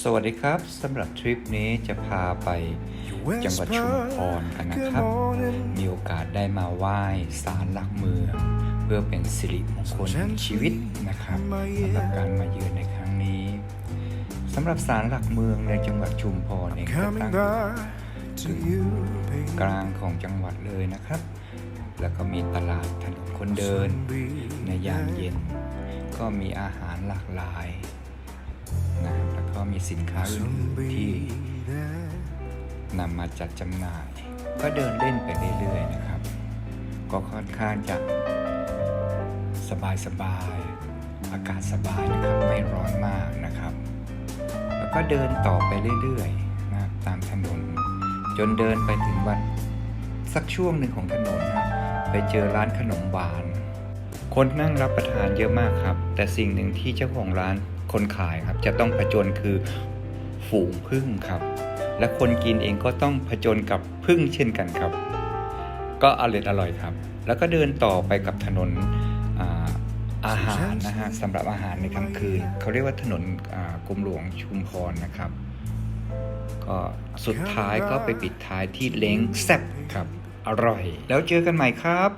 สวัสดีครับสำหรับทริปนี้จะพาไปจังหวัดชุมพรกันนะครับ มีโอกาสได้มาไหว้ศาลหลักเมือง เพื่อเป็นสิริมงคลแห่งชีวิตนะครับสำหรับการมาเยือนในครั้งนี้สำหรับศาลหลักเมืองในจังหวัดชุมพรเองก็ Coming ตั้งอยู่ back to you, baby. กลางของจังหวัดเลยนะครับ แล้วก็มีตลาดถนนคนเดินในยามเย็น ก็มีอาหารหลากหลายนะแล้วก็ มีสินค้าอื่นๆที่นำมาจัดจำหน่าย ก็เดินเล่นไปเรื่อยๆนะครับ ก็ค่อนข้างจะสบายๆอากาศสบายนะครับไม่ร้อนมากนะครับ แล้วก็เดินต่อไปเรื่อยๆนะตามถนน จนเดินไปถึงวันสักช่วงหนึ่งของถนนนะไปเจอร้านขนมหวาน คนนั่งรับประทานเยอะมากครับ แต่สิ่งหนึ่งที่เจ้าของร้านคนขายครับ จะต้องผจญคือฝูงพึ่งครับ และคนกินเองก็ต้องผจญกับพึ่งเช่นกันครับ ก็อร่อยอร่อยครับ แล้วก็เดินต่อไปกับถนนอาหารนะฮะสำหรับอาหารในค่ำคืน เขาเรียกว่าถนนกรมหลวงชุมพรนะครับ ก็สุดท้ายก็ไปปิดท้ายที่เล้งแซ่บครับ อร่อย แล้วเจอกันใหม่ครับ